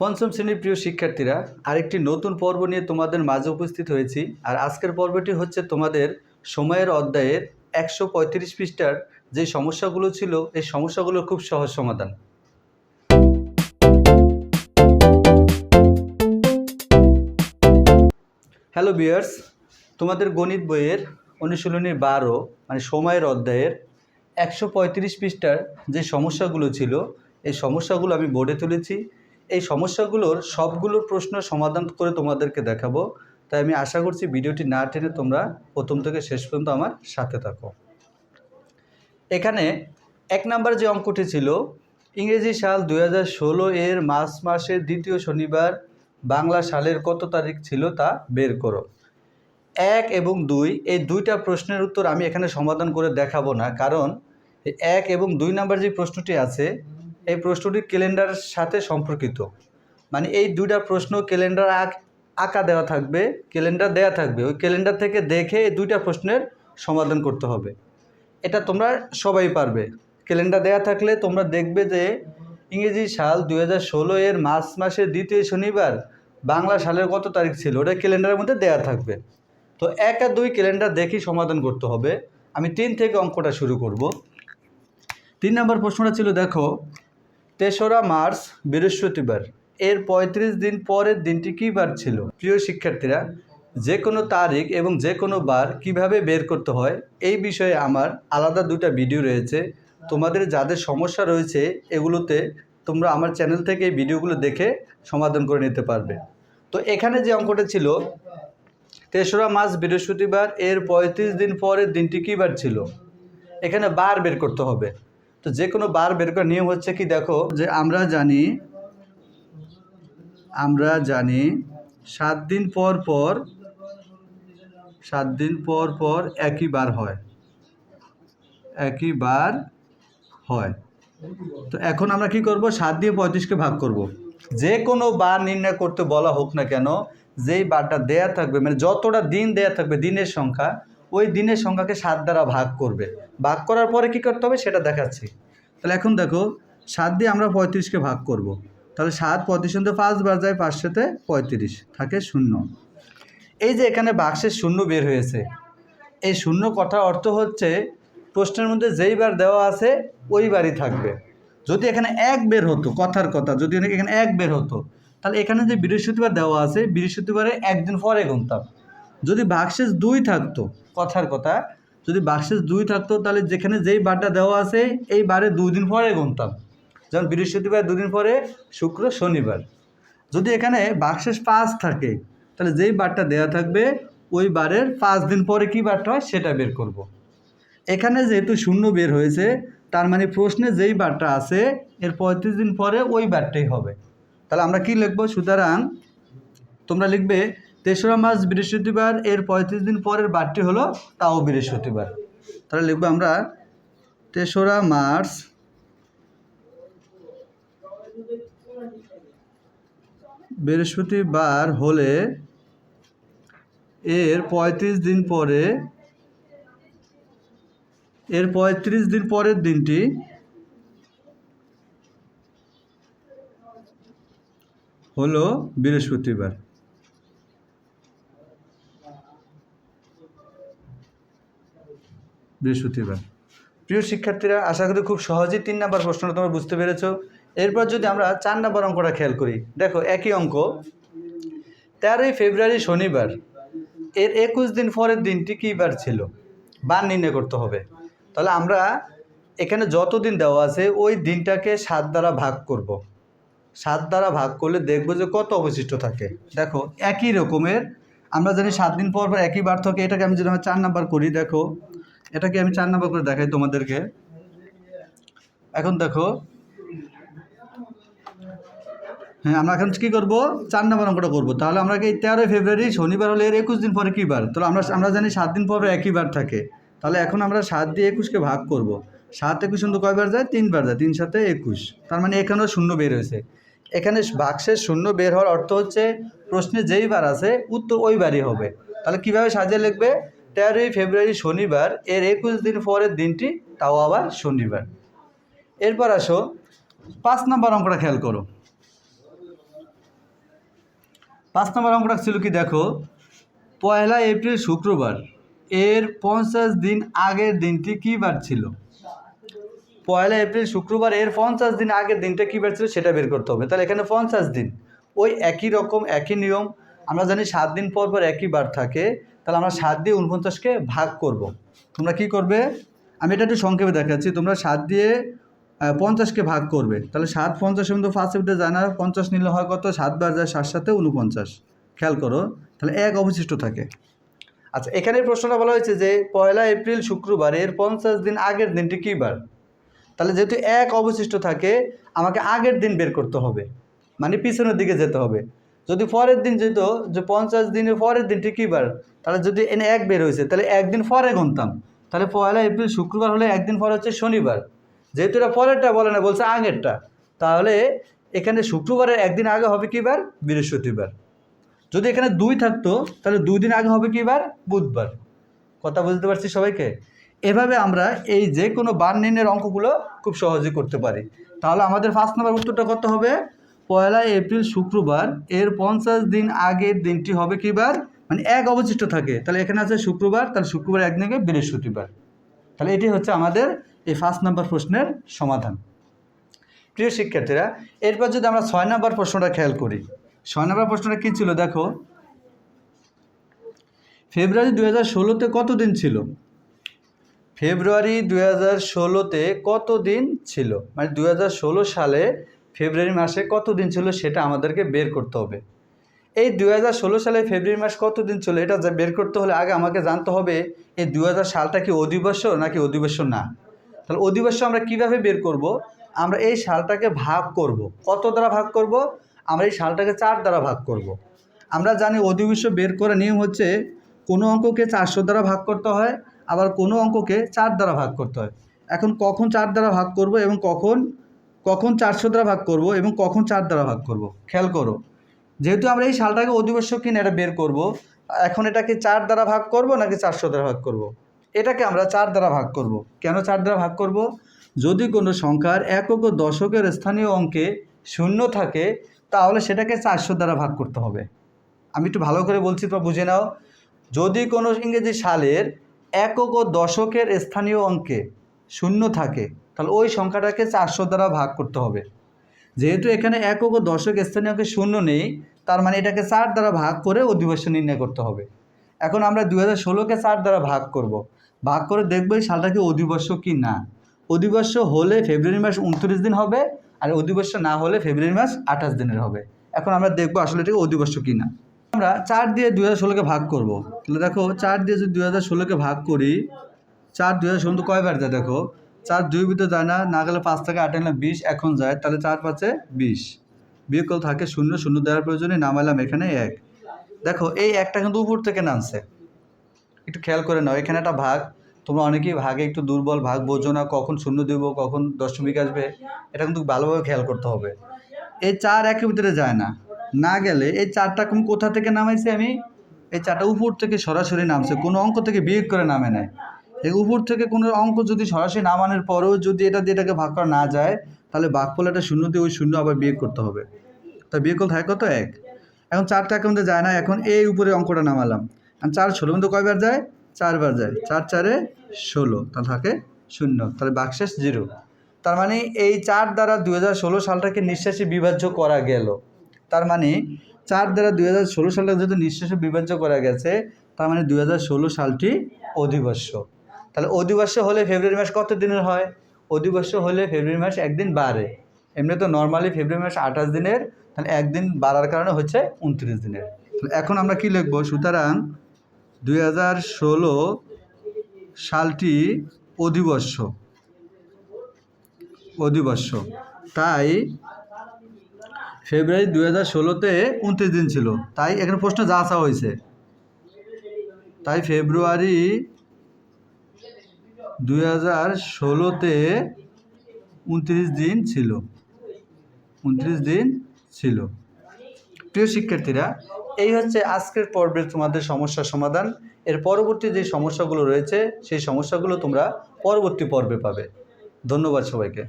পঞ্চম শ্রেণির প্রিয় শিক্ষার্থীরা, আরেকটি নতুন পর্ব নিয়ে তোমাদের মাঝে উপস্থিত হয়েছি। আর আজকের পর্বটি হচ্ছে তোমাদের সময়ের অধ্যায়ের একশো পঁয়ত্রিশ পৃষ্ঠার যে সমস্যাগুলো ছিল, এই সমস্যাগুলোর খুব সহজ সমাধান। হ্যালো বিয়ার্স তোমাদের গণিত বইয়ের অনুশীলনী বারো মানে সময়ের অধ্যায়ের একশো পঁয়ত্রিশ পৃষ্ঠার যে সমস্যাগুলো ছিল, এই সমস্যাগুলো আমি বোর্ডে তুলেছি। এই সমস্যাগুলোর সবগুলোর প্রশ্ন সমাধান করে তোমাদেরকে দেখাবো। তাই আমি আশা করছি ভিডিওটি না টেনে তোমরা প্রথম থেকে শেষ পর্যন্ত আমার সাথে থাকো। এখানে এক নাম্বার যে অঙ্কটি ছিল, ইংরেজি সাল দু হাজার ষোলো এর মার্চ মাসের দ্বিতীয় শনিবার বাংলা সালের কত তারিখ ছিল তা বের করো। এক এবং দুই, এই দুইটা প্রশ্নের উত্তর আমি এখানে সমাধান করে দেখাবো না, কারণ এক এবং দুই নাম্বার যে প্রশ্নটি আছে এই প্রশ্নটি ক্যালেন্ডারের সাথে সম্পর্কিত। মানে এই দুইটা প্রশ্ন ক্যালেন্ডার আঁক আঁকা দেওয়া থাকবে ক্যালেন্ডার দেওয়া থাকবে। ওই ক্যালেন্ডার থেকে দেখে এই দুইটা প্রশ্নের সমাধান করতে হবে। এটা তোমরা সবাই পারবে। ক্যালেন্ডার দেওয়া থাকলে তোমরা দেখবে যে ইংরেজি সাল দুই হাজার ষোলো এর মার্চ মাসের দ্বিতীয় শনিবার বাংলা সালের কত তারিখ ছিল? ওটা ক্যালেন্ডারের মধ্যে দেয়া থাকবে। তো এক আর দুই ক্যালেন্ডার দেখেই সমাধান করতে হবে। আমি তিন থেকে অঙ্কটা শুরু করব। তিন নম্বর প্রশ্নটা ছিল, দেখো তেসরা মার্চ, বৃহস্পতিবার। এর পঁয়ত্রিশ দিন পরের দিনটি কী বার ছিল? প্রিয় শিক্ষার্থীরা, যে কোনো তারিখ এবং যে কোনো বার কীভাবে বের করতে হয়, এই বিষয়ে আমার আলাদা দুটা ভিডিও রয়েছে। তোমাদের যাদের সমস্যা রয়েছে, এগুলোতে তোমরা আমার চ্যানেল থেকে এই ভিডিওগুলো দেখে সমাধান করে নিতে পারবে। তো এখানে যে অঙ্কটা ছিল, তেসরা মার্চ, বৃহস্পতিবার, এর পঁয়ত্রিশ দিন পরের দিনটি কী বার ছিল? এখানে বার বের করতে হবে। তো যে কোনো বার বের করার নিয়ম হচ্ছে কি, দেখো যে আমরা জানি আমরা জানি সাত দিন পর পর, সাত দিন পর পর একই বার হয়। একই বার হয়। তো এখন আমরা কি করব? সাত দিয়ে পঁয়ত্রিশকে ভাগ করব। যে কোনো বার নির্ণয় করতে বলা হোক না কেন, যেই বারটা দেয়া থাকবে মানে যতটা দিন দেয়া থাকবে, দিনের সংখ্যা ওই দিনের সংখ্যাকে সাত দ্বারা ভাগ করবে। ভাগ করার পরে কি করতে হবে? সেটা দেখাচ্ছি। তাহলে এখন দেখো, সাত দিয়ে আমরা পঁয়ত্রিশকে ভাগ করব। তাহলে সাত পঁয়ত্রিশ মধ্যে পাঁচবার যায় পাঁচ সাথে পঁয়ত্রিশ, থাকে শূন্য। এই যে এখানে বাক্সের শূন্য বের হয়েছে, এই শূন্য কথা অর্থ হচ্ছে, প্রশ্নের মধ্যে যেই বার দেওয়া আছে, ওই বারই থাকবে। যদি এখানে এক বের হতো, কথার কথা, যদি এখানে এক বের হতো, তাহলে এখানে যে বৃহস্পতিবার দেওয়া আছে, বৃহস্পতিবারে একদিন পরে গুনতাম। যদি বাক্সেস দুই থাকতো কথার কথা, যদি বাক্সেস দুই থাকতো, তাহলে যেখানে যেই বারটা দেওয়া আছে, এই বারে দুই দিন পরে গুনতাম। যেমন বৃহস্পতিবার দুদিন পরে, শুক্র, শনিবার। যদি এখানে বাক্সেস পাঁচ থাকে, তাহলে যেই বারটা দেওয়া থাকবে, ওই বারের পাঁচ দিন পরে কী বারটা হয়? সেটা বের করব। এখানে যেহেতু শূন্য বের হয়েছে, তার মানে প্রশ্নে যেই বারটা আছে, এর পঁয়ত্রিশ দিন পরে ওই বারটাই হবে। তাহলে আমরা কি লিখব? সুতরাং তোমরা লিখবে তেসরা মার্চ বৃহস্পতিবার, এর পঁয়ত্রিশ দিন পরের বারটি হলো তাও বৃহস্পতিবার। তাহলে লিখব আমরা তেসরা মার্চ বৃহস্পতিবার হলে এর পঁয়ত্রিশ দিন পরে, এর পঁয়ত্রিশ দিন পরের দিনটি হলো বৃহস্পতিবার। বৃহস্পতিবার। প্রিয় শিক্ষার্থীরা, আশা করি খুব সহজেই তিন নাম্বার প্রশ্নটা তোমরা বুঝতে পেরেছ। এরপর যদি আমরা চার নাম্বার অঙ্কটা খেয়াল করি, দেখো একই অঙ্ক। তেরোই ফেব্রুয়ারি শনিবার, এর একুশ দিন পরের দিনটি কী বার ছিল? বার নির্ণয় করতে হবে। তাহলে আমরা এখানে যত দিন দেওয়া আছে, ওই দিনটাকে সাত দ্বারা ভাগ করব। সাত দ্বারা ভাগ করলে দেখব যে কত অবশিষ্ট থাকে। দেখো, একই রকমের, আমরা জানি সাত দিন পর পর একই বার থাকে এটাকে আমি যদি চার নাম্বার করি, দেখো এটাকে আমি চার নাম্বার করে দেখাই তোমাদেরকে। এখন দেখো। হ্যাঁ আমরা এখন কী করব? চার নম্বর অঙ্কটা করব। তাহলে আমরা এই তেরোই ফেব্রুয়ারি, শনিবার হলে এর একুশ দিন পরে কী বার? তাহলে আমরা আমরা জানি সাত দিন পরে একই বার থাকে। তাহলে এখন আমরা সাত দিয়ে একুশকে ভাগ করব। সাত একুশ কিন্তু কয়বার যায়? তিনবার যায়। তিন সাথে একুশ। তার মানে এখানেও শূন্য বের হয়েছে। এখানে বাক্সের শূন্য বের হওয়ার অর্থ হচ্ছে, প্রশ্নে যেই বার আছে, উত্তর ওই বারই হবে। তাহলে কীভাবে সাজিয়ে লিখবে? তেরোই ফেব্রুয়ারি শনিবার, এর একুশ দিন পরের দিনটি, তাও আবার শনিবার। এরপর আসো, পাঁচ নম্বর অঙ্কটা খেয়াল করো। পাঁচ নম্বর অঙ্কটা ছিল কি দেখো, পয়লা এপ্রিল শুক্রবার, এর পঞ্চাশ দিন আগের দিনটি কী বার ছিল? পয়লা এপ্রিল শুক্রবার, এর পঞ্চাশ দিন আগের দিনটা কী বার ছিল সেটা বের করতে হবে। তাহলে এখানে পঞ্চাশ দিন, ওই একই রকম, একই নিয়ম আমরা জানি সাত দিন পর পর একই বার থাকে, তাহলে আমরা সাত দিয়ে উনপঞ্চাশকে ভাগ করব। তোমরা কি করবে? আমি এটা একটু সংক্ষেপে দেখাচ্ছি। তোমরা সাত দিয়ে পঞ্চাশকে ভাগ করবে। তাহলে সাত পঞ্চাশের মধ্যে ফার্স্ট এপ্রিল যায় না পঞ্চাশ নিলে হয় কত? সাত বার যায় সাত সাথে উনপঞ্চাশ খেয়াল করো, তাহলে এক অবশিষ্ট থাকে। আচ্ছা এখানে প্রশ্নটা বলা হয়েছে যে, পয়লা এপ্রিল শুক্রবার, এর পঞ্চাশ দিন আগের দিনটি কী বার? তাহলে যেহেতু এক অবশিষ্ট থাকে, আমাকে আগের দিন বের করতে হবে। মানে পিছনের দিকে যেতে হবে। যদি পরের দিন যেত, যে পঞ্চাশ দিনের পরের দিনটি কী বার তাহলে যদি এনে এক বের হয়েছে তাহলে একদিন পরে গুনতাম। তাহলে পয়লা এপ্রিল শুক্রবার হলে একদিন পরে হচ্ছে শনিবার। যেহেতু এটা পরেরটা বলে না, বলছে আগেরটা। তাহলে এখানে শুক্রবারের একদিন আগে হবে কী বার বৃহস্পতিবার। যদি এখানে দুই থাকতো, তাহলে দুই দিন আগে হবে কী বার বুধবার। কথা বুঝতে পারছি সবাইকে? এভাবে আমরা এই যে কোনো বার নির্ণয়ের অঙ্কগুলো খুব সহজে করতে পারি। তাহলে আমাদের ফার্স্ট নাম্বার উত্তরটা কত হবে? পয়লা এপ্রিল শুক্রবার, এর পঞ্চাশ দিন আগের দিনটি হবে কী বার মানে এক অবশিষ্ট থাকে। তাহলে এখানে আছে শুক্রবার, তাহলে শুক্রবার একদিকে বৃহস্পতিবার। তাহলে এটি হচ্ছে আমাদের এই ফার্স্ট নাম্বার প্রশ্নের সমাধান। প্রিয় শিক্ষার্থীরা, এরপর যদি আমরা ছয় নাম্বার প্রশ্নটা খেয়াল করি। ছয় নাম্বার প্রশ্নটা কী ছিল দেখো? ফেব্রুয়ারি দু হাজার ষোলোতে কত দিন ছিল? ফেব্রুয়ারি দু হাজার ষোলোতে কত দিন ছিল? মানে দু হাজার ষোলো সালে ফেব্রুয়ারি মাসে কত দিন ছিল সেটা আমাদেরকে বের করতে হবে। এই দু ষোলো সালে ফেব্রুয়ারি মাস কত দিন ছিল এটা বের করতে হলে আগে আমাকে জানতে হবে, এই দু হাজার সালটা কি অধিবর্ষ নাকি অধিবর্ষ না? তাহলে অধিবর্ষ আমরা কীভাবে বের করব? আমরা এই সালটাকে ভাগ করব। কত দ্বারা ভাগ করব? আমরা এই সালটাকে চার দ্বারা ভাগ করব। আমরা জানি অধিবর্ষ বের করার নিয়ম হচ্ছে, কোনো অঙ্ককে চারশো দ্বারা ভাগ করতে হয়, আবার কোনো অঙ্ককে চার দ্বারা ভাগ করতে হয়। এখন কখন চার দ্বারা ভাগ করব এবং কখন কখন চারশো দ্বারা ভাগ করব এবং কখন চার দ্বারা ভাগ করব? খেয়াল করো। যেহেতু আমরা এই সালটাকে অধিবর্ষ কিনে এটা বের করব, এখন এটাকে চার দ্বারা ভাগ করব নাকি চারশো দ্বারা ভাগ করব। এটাকে আমরা চার দ্বারা ভাগ করব। কেন চার দ্বারা ভাগ করব? যদি কোনো সংখ্যার একক ও দশকের স্থানীয় অঙ্কে শূন্য থাকে, তাহলে সেটাকে চারশো দ্বারা ভাগ করতে হবে। আমি একটু ভালো করে বলছি তো বুঝে নাও। যদি কোনো ইংরেজি সালের একক ও দশকের স্থানীয় অঙ্কে শূন্য থাকে তাহলে ওই সংখ্যাটাকে চারশো দ্বারা ভাগ করতে হবে। যেহেতু এখানে একক ও দশক স্থানীয় অঙ্কে শূন্য নেই, তার মানে এটাকে চার দ্বারা ভাগ করে অধিবর্ষ নির্ণয় করতে হবে। এখন আমরা দু হাজার ষোলোকে চার দ্বারা ভাগ করব। ভাগ করে দেখব এই সালটা কি অধিবর্ষ কি না। অধিবর্ষ হলে ফেব্রুয়ারি মাস উনত্রিশ দিন হবে, আর অধিবর্ষ না হলে ফেব্রুয়ারি মাস আঠাশ দিনের হবে। এখন আমরা দেখব আসলে এটাকে অধিবর্ষ কি না। আমরা চার দিয়ে দুই হাজার ষোলোকে ভাগ করব। তাহলে দেখো, চার দিয়ে যদি দুই হাজার ষোলোকে ভাগ করি, চার দুই হাজার ষোলো কয়বার যায় দেখো? চার দুই ভিতরে যায় না না গেলে পাঁচ থেকে আট এনে বিশ, এখন যায়, তাহলে চার পাঁচে বিশ। বিকল থাকে শূন্য শূন্য দেওয়ার প্রয়োজনে নামাইলাম এখানে এক। দেখো, এই একটা কিন্তু উপর থেকে নামছে। একটু খেয়াল করে নাও, এখানে একটা ভাগ, তোমরা অনেকেই ভাগে একটু দুর্বল ভাগ বোঝো না, কখন শূন্য দিব, কখন দশমিক আসবে, এটা কিন্তু ভালোভাবে খেয়াল করতে হবে। এই চার একের ভিতরে যায় না। না গেলে এই চারটা কোন কোথা থেকে নামাইছি আমি? এই চারটা উপর থেকে সরাসরি নামছে, কোনো অঙ্ক থেকে বিয়োগ করে নামে নেয় এই উপর থেকে কোনো অঙ্ক যদি সরাসরি নামানোর পরেও যদি এটা দিয়ে এটাকে ভাগ করা না যায়, তাহলে ভাগফল একটা শূন্য দিয়ে ওই শূন্য আবার বিয়োগ করতে হবে। তা বিয়ে বিয়োগ থাকে কত? এক। এখন চারটা এখন তো যায় না, এখন এই উপরে অঙ্কটা নামালাম। আর চার ষোলো মধ্যে কয়বার যায়? চারবার যায়। চার চারে ষোলো, তাহলে থাকে শূন্য, তাহলে বাকশেষ জিরো। তার মানে এই চার দ্বারা দু হাজার ষোলো সালটাকে নিঃশ্বাসে বিভাজ্য করা গেল। তার মানে চার দ্বারা দুই হাজার ষোলো সালটা যেহেতু নিঃশ্বাসে বিভাজ্য করা গেছে, তার মানে দুই হাজার ষোলো সালটি অধিবর্ষ তাহলে অধিবর্ষ হলে ফেব্রুয়ারি মাস কত দিনের হয়? অধিবর্ষ হলে ফেব্রুয়ারি মাস একদিন বাড়ে। এমনি তো নর্মালি ফেব্রুয়ারি মাস আঠাশ দিনের, তাহলে একদিন বাড়ার কারণে হচ্ছে উনত্রিশ দিনের। এখন আমরা কি লিখব? সুতরাং দুই হাজার ষোলো সালটি অধিবর্ষ। অধিবর্ষ। তাই ফেব্রুয়ারি দুই হাজার ষোলোতে উনত্রিশ দিন ছিল। তাই এখানে প্রশ্ন যা আসা হয়েছে। তাই ফেব্রুয়ারি দুই হাজার ষোলোতে উনত্রিশ দিন ছিল। উনত্রিশ দিন ছিল। প্রিয় শিক্ষার্থীরা, এই হচ্ছে আজকের পর্বের তোমাদের সমস্যার সমাধান। এর পরবর্তী যে সমস্যাগুলো রয়েছে, সেই সমস্যাগুলো তোমরা পরবর্তী পর্বে পাবে। ধন্যবাদ সবাইকে।